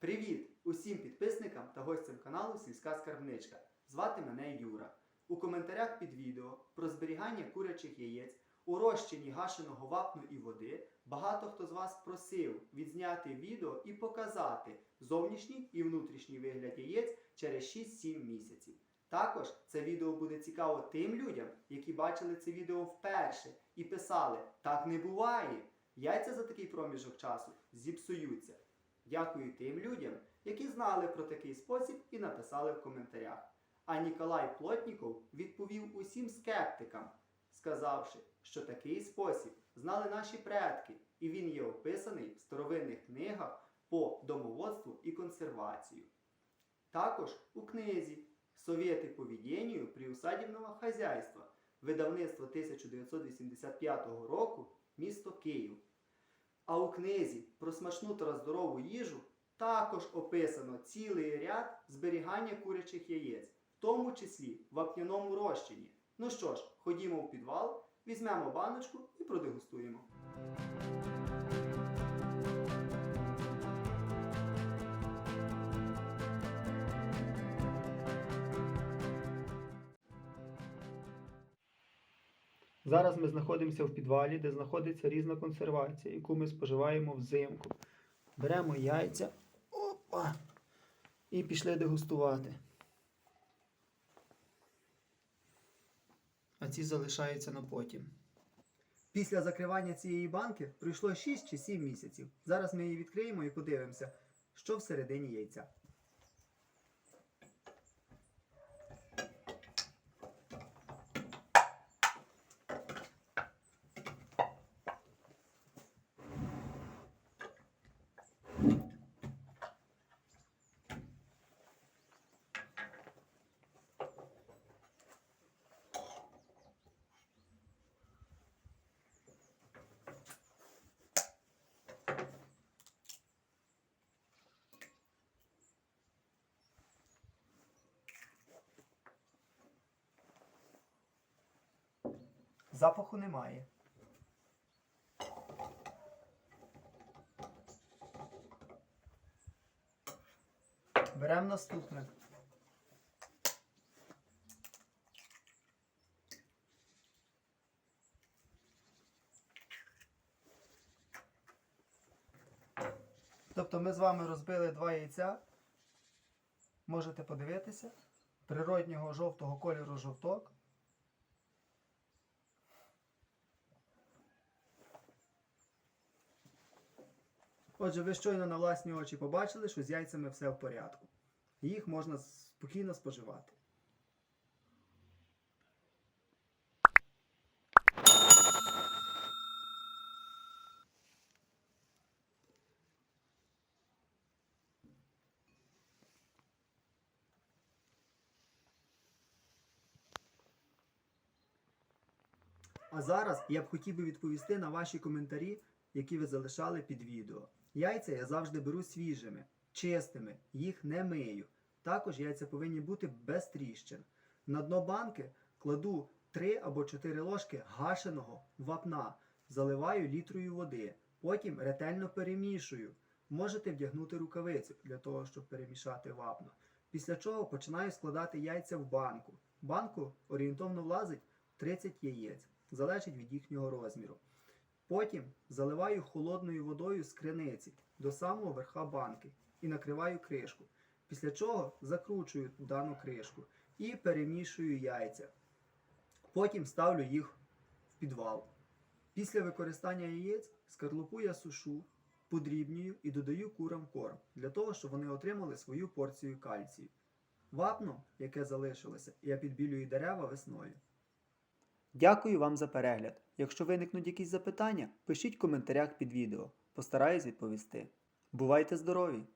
Привіт усім підписникам та гостям каналу Сільська Скарбничка. Звати мене Юра. У коментарях під відео про зберігання курячих яєць у розчині гашеного вапну і води багато хто з вас просив відзняти відео і показати зовнішній і внутрішній вигляд яєць через 6-7 місяців. Також це відео буде цікаво тим людям, які бачили це відео вперше і писали: так не буває. Яйця за такий проміжок часу зіпсуються. Дякую тим людям, які знали про такий спосіб і написали в коментарях. А Ніколай Плотніков відповів усім скептикам, сказавши, що такий спосіб знали наші предки, і він є описаний в старовинних книгах по домоводству і консервацію. Також у книзі Совєти по веденню приусадібного хазяйства видавництва 1985 року місто Київ. А у книзі про смачну та здорову їжу також описано цілий ряд зберігання курячих яєць, в тому числі в вапняному розчині. Ну що ж, ходімо в підвал, візьмемо баночку і продегустуємо. Зараз ми знаходимося в підвалі, де знаходиться різна консервація, яку ми споживаємо взимку. Беремо яйця опа, і пішли дегустувати. А ці залишаються на потім. Після закривання цієї банки пройшло 6 чи 7 місяців. Зараз ми її відкриємо і подивимося, що всередині яйця. Запаху немає. Беремо наступне. Тобто ми з вами розбили два яйця. Можете подивитися. Природнього жовтого кольору жовток. Отже, ви щойно на власні очі побачили, що з яйцями все в порядку. Їх можна спокійно споживати. А зараз я б хотів би відповісти на ваші коментарі, які ви залишали під відео. Яйця я завжди беру свіжими, чистими, їх не мию. Також яйця повинні бути без тріщин. На дно банки кладу 3 або 4 ложки гашеного вапна, заливаю літрою води, потім ретельно перемішую. Можете вдягнути рукавицю для того, щоб перемішати вапно. Після чого починаю складати яйця в банку. Банку орієнтовно влазить 30 яєць, залежить від їхнього розміру. Потім заливаю холодною водою з криниці до самого верха банки і накриваю кришку. Після чого закручую дану кришку і перемішую яйця. Потім ставлю їх в підвал. Після використання яєць скарлупу я сушу, подрібнюю і додаю курам корм для того, щоб вони отримали свою порцію кальцію. Вапно, яке залишилося, я підбілюю дерева весною. Дякую вам за перегляд. Якщо виникнуть якісь запитання, пишіть в коментарях під відео. Постараюсь відповісти. Бувайте здорові!